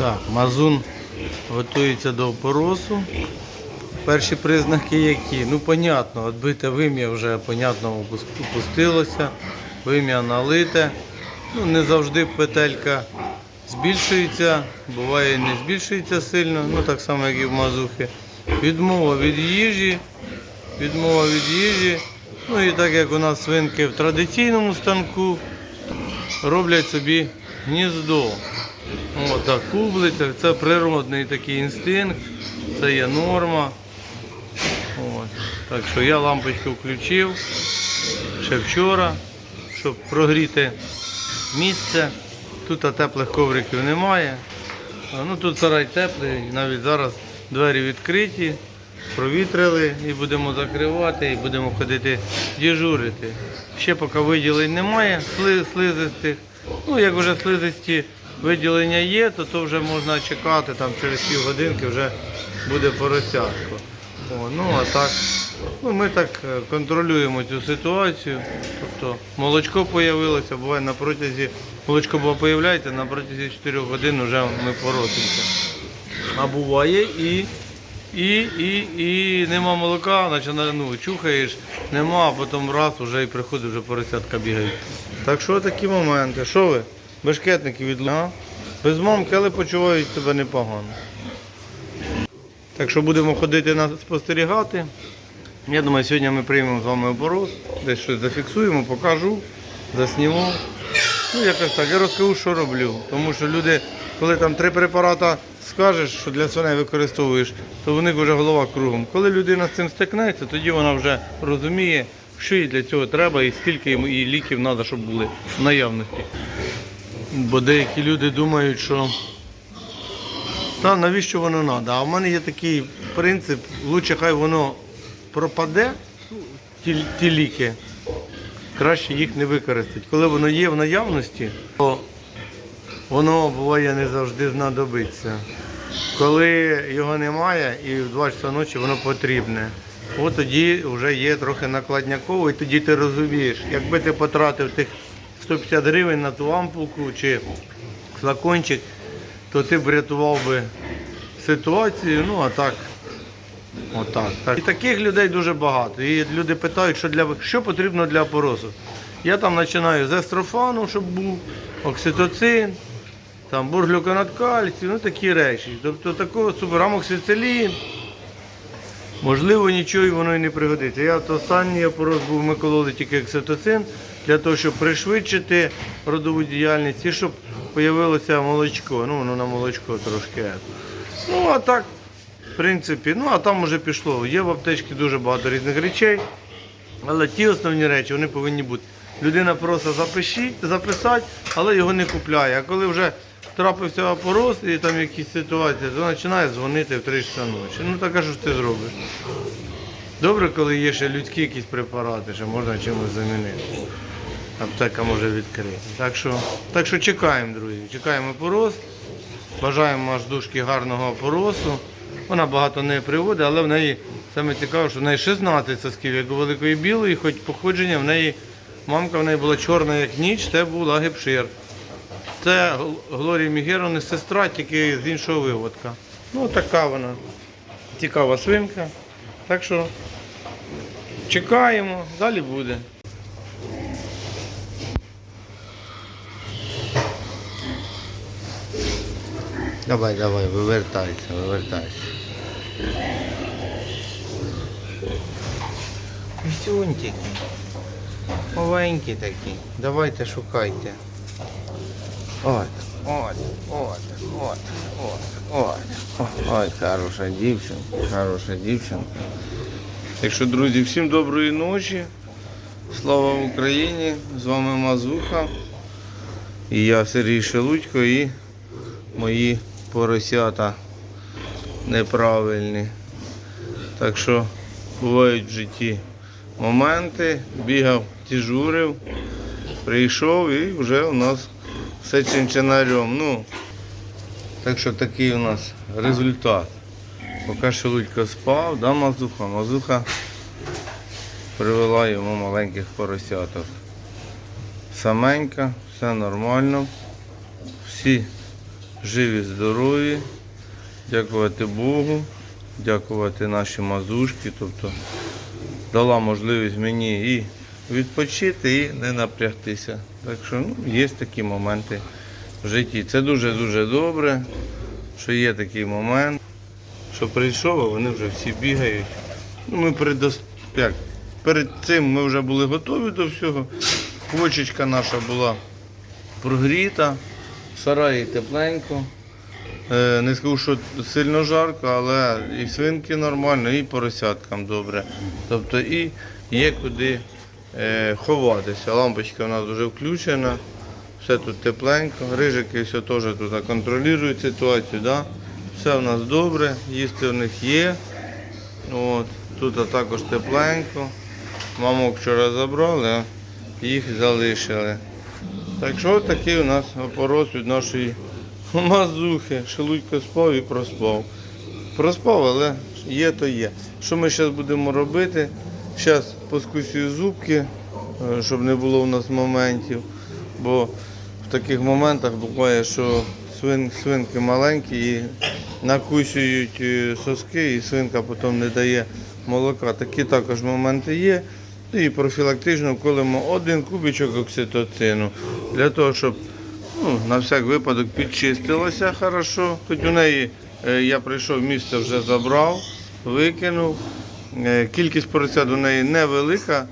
Так, мазун готується до опоросу. Перші признаки які? Ну, понятно, відбите вим'я вже, понятно, опустилося, вим'я налите. Ну, не завжди петелька збільшується, буває не збільшується сильно, ну так само, як і в мазухи. Відмова від їжі, відмова від їжі. Ну і так як у нас свинки в традиційному станку роблять собі гніздо. О, так, кублиця, це природний такий інстинкт, це є норма. От. Так що я лампочку включив ще вчора, щоб прогріти місце. Тут теплих ковриків немає. Ну, тут сарай теплий, навіть зараз двері відкриті, провітрили і будемо закривати, і будемо ходити дежурити. Ще поки виділень немає, сли- слизистих. Ну, як вже слизисті виділення є, то, то вже можна чекати, там через півгодинки вже буде поросятко. О, ну а так, ну, ми так е, контролюємо цю ситуацію. Тобто молочко з'явилося, буває на протязі, молочко появляється, на протязі 4 годин вже ми поросимося. А буває і, і, і, і нема молока, значить ну, чухаєш, нема, а потім раз вже і приходить, вже поросятка бігають. Так що такі моменти. Що ви? Бешкетники від а? Без мамки, але почувають себе непогано. Так що будемо ходити на спостерігати. Я думаю, сьогодні ми приймемо з вами оборот, десь щось зафіксуємо, покажу, засніму. Ну, якось так, я розкажу, що роблю. Тому що люди, коли там три препарати скажеш, що для свиней використовуєш, то в них вже голова кругом. Коли людина з цим стикнеться, тоді вона вже розуміє, що їй для цього треба і скільки йому і ліків треба, щоб були наявності. Бо деякі люди думають, що та навіщо воно треба? А в мене є такий принцип, лучше хай воно пропаде, ті, ті ліки, краще їх не використати. Коли воно є в наявності, то воно буває не завжди знадобиться. Коли його немає і в 2 часа ночі воно потрібне, от тоді вже є трохи накладняково, і тоді ти розумієш, якби ти потратив тих 150 гривень на ту ампулку чи флакончик, то ти б врятував би ситуацію, ну а так. Отак. Так. І таких людей дуже багато. І люди питають, що, для, що потрібно для опоросу. Я там починаю з естрофану, щоб був, окситоцин, там бурглюканат кальцію, ну такі речі. Тобто такого суперамоксицилін. Можливо, нічого воно і не пригодиться. Я от останній опорос був, ми кололи тільки окситоцин для того, щоб пришвидшити родову діяльність і щоб з'явилося молочко. Ну, воно на молочко трошки. Ну, а так, в принципі, ну а там вже пішло. Є в аптечці дуже багато різних речей, але ті основні речі вони повинні бути. Людина просто запишіть, записати, але його не купляє. А коли вже трапився опорос і там якісь ситуації, то починає дзвонити в 3 часа ночі. Ну так а що ж ти зробиш? Добре, коли є ще людські якісь препарати, що можна чимось замінити. Аптека може відкрити. Так що, так що чекаємо, друзі. Чекаємо опорос. Бажаємо аж душки гарного поросу. Вона багато не приводить, але в неї саме цікаво, що в неї 16 сосків, як у великої білої, хоч походження в неї, мамка в неї була чорна як ніч, це була гепшир. Це Гл- Глорія Мігеровна сестра, тільки з іншого виводка. Ну така вона. Цікава свинка. Так що чекаємо, далі буде. Давай, давай, вивертайся, вивертайся. Пісюнтики. Маленькі такі. Давайте шукайте. От, от, от, от, от, от. Ой, хороша дівчинка, хороша дівчинка. Так що, друзі, всім доброї ночі. Слава Україні! З вами Мазуха. І я Сергій Шелудько і мої поросята неправильні. Так що бувають в житті моменти, бігав, тіжурив, прийшов і вже у нас все чинчинарем. Ну, так що такий у нас результат. Поки Шелудько спав, да, Мазуха? Мазуха привела йому маленьких поросяток. Саменька, все нормально. Всі живі, здорові, дякувати Богу, дякувати нашій мазушці, тобто дала можливість мені і відпочити, і не напрягтися. Так що ну, є такі моменти в житті. Це дуже-дуже добре, що є такий момент, що прийшов, а вони вже всі бігають. Ну, ми передос... як? Перед цим ми вже були готові до всього. Квочечка наша була прогріта, в сараї тепленько. Е, Не скажу, що сильно жарко, але і свинки нормально, і поросяткам добре. Тобто і є куди е, ховатися. Лампочка у нас вже включена, все тут тепленько. Рижики все теж тут контролюють ситуацію. Да? Все у нас добре, їсти в них є. От. Тут також тепленько. Мамок вчора забрали, їх залишили. Так що такий у нас опорос від нашої мазухи. Шелудько спав і проспав. Проспав, але є то є. Що ми зараз будемо робити? Зараз поскусюю зубки, е, щоб не було у нас моментів. Бо в таких моментах буває, що свин, свинки маленькі і накусюють е, соски, і свинка потім не дає молока. Такі також моменти є. І профілактично колимо один кубичок окситоцину для того, щоб ну, на всяк випадок підчистилося хорошо. Хоч у неї е, я прийшов місце вже забрав, викинув. Е, Кількість поросят у неї невелика,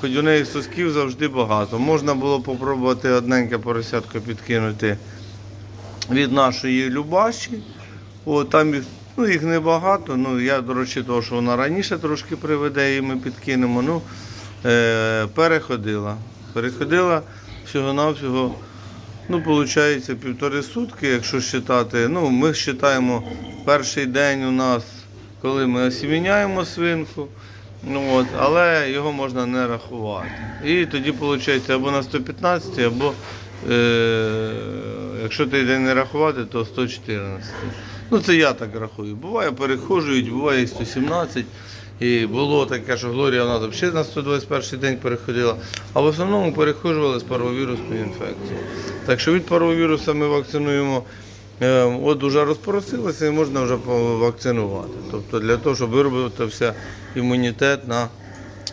хоч у неї сосків завжди багато. Можна було попробувати одненьке поросятко підкинути від нашої Любаші. О, там їх, ну, їх небагато. Ну, я, до речі, того, що вона раніше трошки приведе і ми підкинемо. Ну, переходила. Переходила всього-навсього, ну, виходить, півтори сутки, якщо вважати. Ну, ми вважаємо перший день у нас, коли ми осіміняємо свинку. Ну, от, але його можна не рахувати. І тоді виходить або на 115, або е, якщо той день не рахувати, то 114. Ну це я так рахую. Буває перехожують, буває і 117. І було таке, що Глорія нас взагалі на 121 день переходила, а в основному перехожували з паровірусною інфекцією. Так що від паровірусу ми вакцинуємо. е, От вже розпоросилося і можна вже вакцинувати. Тобто для того, щоб виробився імунітет на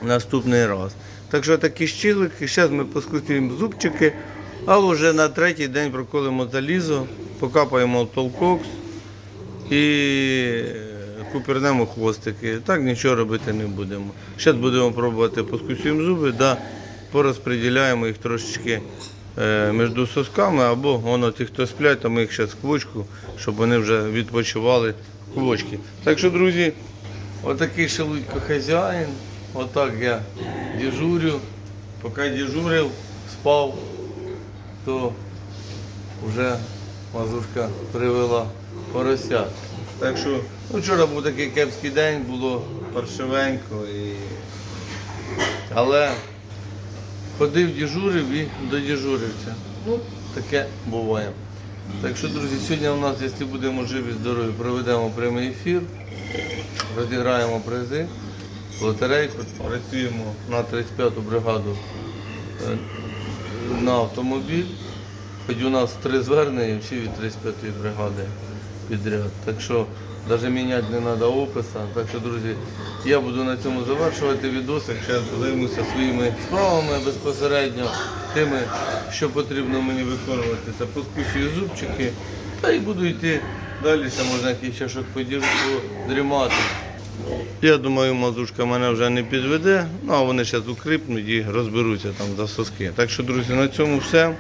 наступний раз. Так що такі щілики, зараз ми поскусуємо зубчики, а вже на третій день проколимо залізо, покапаємо толкокс і купернемо хвостики. Так нічого робити не будемо. Зараз будемо пробувати поскусуємо зуби, да, порозподіляємо їх трошечки е, між сосками, або воно ті, хто сплять, то ми їх зараз квочку, щоб вони вже відпочивали квочки. Так що, друзі, отакий шелудько хазяїн. Отак я дежурю. Поки дежурив, спав, то вже мазушка привела поросят. Так що ну, вчора був такий кепський день, було паршивенько. І... Але ходив, дежурив і додежурився. Ну, таке буває. Так що, друзі, сьогодні у нас, якщо будемо живі, здорові, проведемо прямий ефір, розіграємо призи, лотерейку, працюємо на 35-ту бригаду е, на автомобіль. Хоч у нас три звернення, всі від 35-ї бригади підряд. Так що навіть міняти не треба описа. Так що, друзі, я буду на цьому завершувати відосик. Зараз займуся своїми справами безпосередньо, тими, що потрібно мені виконувати. Це поскусюю зубчики. Та й буду йти далі, ще можна якийсь чашок подіжу, подрімати. Я думаю, мазушка мене вже не підведе, ну а вони зараз укрипнуть і розберуться там за соски. Так що, друзі, на цьому все.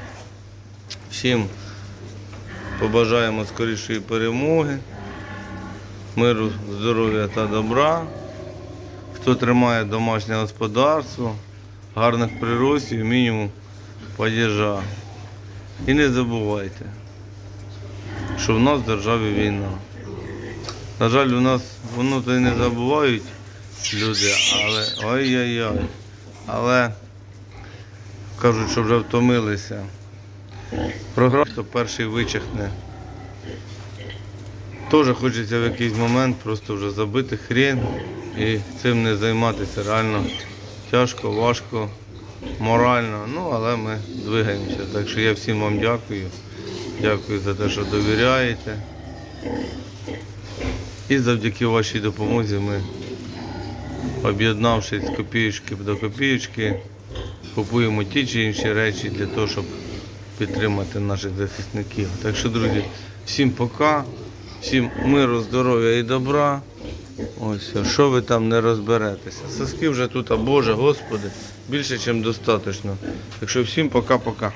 Всім побажаємо скорішої перемоги, миру, здоров'я та добра. Хто тримає домашнє господарство, гарних приростів, мінімум падіжа. І не забувайте, що в нас в державі війна. На жаль, у нас воно то й не забувають люди, але ой-ой-ой. Але кажуть, що вже втомилися. Програв, то перший вичихне. Теж хочеться в якийсь момент просто вже забити хрен і цим не займатися. Реально тяжко, важко, морально. Ну, але ми двигаємося. Так що я всім вам дякую. Дякую за те, що довіряєте. І завдяки вашій допомозі ми, об'єднавшись з копієчки до копієчки, купуємо ті чи інші речі для того, щоб підтримати наших захисників. Так що, друзі, всім пока, всім миру, здоров'я і добра. Ось, що ви там не розберетеся. Соски вже тут, а Боже, Господи, більше, ніж достатньо. Так що всім пока-пока.